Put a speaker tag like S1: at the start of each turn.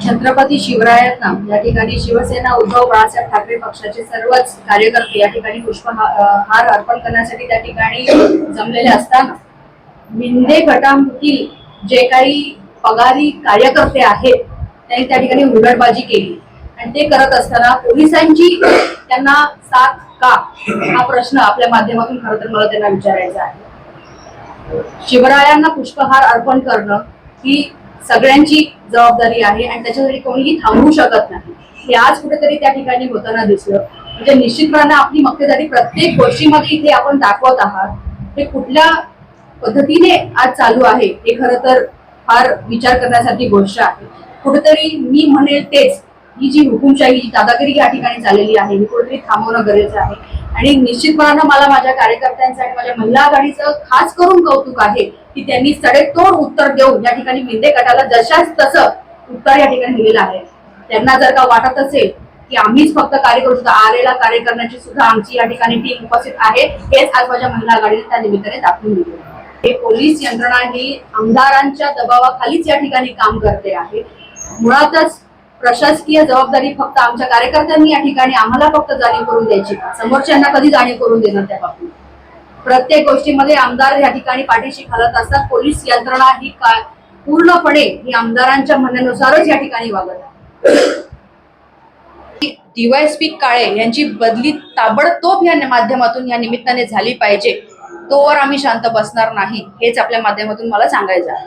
S1: छत्रपती शिवरायांना या ठिकाणी शिवसेना उद्धव बाळासाहेब ठाकरे पक्षाचे सर्वच कार्यकर्ते या ठिकाणी पुष्पहार अर्पण करण्यासाठी त्या ठिकाणी जमलेले असताना मिंदे गटामधील जे काही पगारी कार्यकर्ते आहेत त्यांनी त्या ठिकाणी हुलडबाजी केली. आणि ते करत असताना पोलिसांची त्यांना साथ का? हा प्रश्न आपल्या माध्यमातून खरं तर मला त्यांना विचारायचा आहे. शिवरायांना पुष्पहार अर्पण करणं ही सगळ्यांची जबाबदारी आहे आणि त्याच्यासाठी कोणीही थांबवू शकत नाही. हे आज कुठेतरी त्या ठिकाणी होताना दिसलं. म्हणजे निश्चितपणे आपली मक्तेदारी प्रत्येक गोष्टीमध्ये इथे आपण दाखवत आहात. हे कुठल्या पद्धतीने आज चालू आहे हे खरं तर फार विचार करण्यासारखी गोष्ट आहे. कुठेतरी मी म्हणेल तेच ही जी हुकुमशाही जी दादागिरी या ठिकाणी चाललेली आहे ही कुठेतरी थांबवणं गरजेचं आहे. आणि निश्चितपणानं मला माझ्या कार्यकर्त्यांचं आणि माझ्या महिला आघाडीचं खास करून कौतुक आहे की त्यांनी सडेतोड उत्तर देऊन या ठिकाणी मिंदे गटाला जशाच तसं उत्तर या ठिकाणी दिलेलं आहे. त्यांना जर का वाटत असेल की आम्हीच फक्त कार्य करू शकतो आलेला कार्य करण्याची सुद्धा आमची या ठिकाणी टीम उपस्थित आहे हेच आज माझ्या महिला आघाडीने त्या निमित्ताने दाखवून दिले हे पोलीस यंत्रणा ही आमदारांच्या दबावाखालीच या ठिकाणी काम करते आहे. मुळातच प्रशासकीय जबाबदारी फक्त आमच्या कार्यकर्त्यांनी या ठिकाणी आम्हाला फक्त जाणीव करून द्यायची. समोरच्यांना कधी जाणीव करून देणार त्या बाबतीत? प्रत्येक गोष्टीमध्ये आमदार या ठिकाणी पाठीशी घालत असतात. पोलीस यंत्रणा ही काय पूर्णपणे ही आमदारांच्या म्हणण्यानुसारच या ठिकाणी वागत आहे. डीवायएसपी काळे यांची बदली ताबडतोब या माध्यमातून या निमित्ताने झाली पाहिजे. तोवर आम्ही शांत बसणार नाही हेच आपल्या माध्यमातून मला सांगायचं आहे.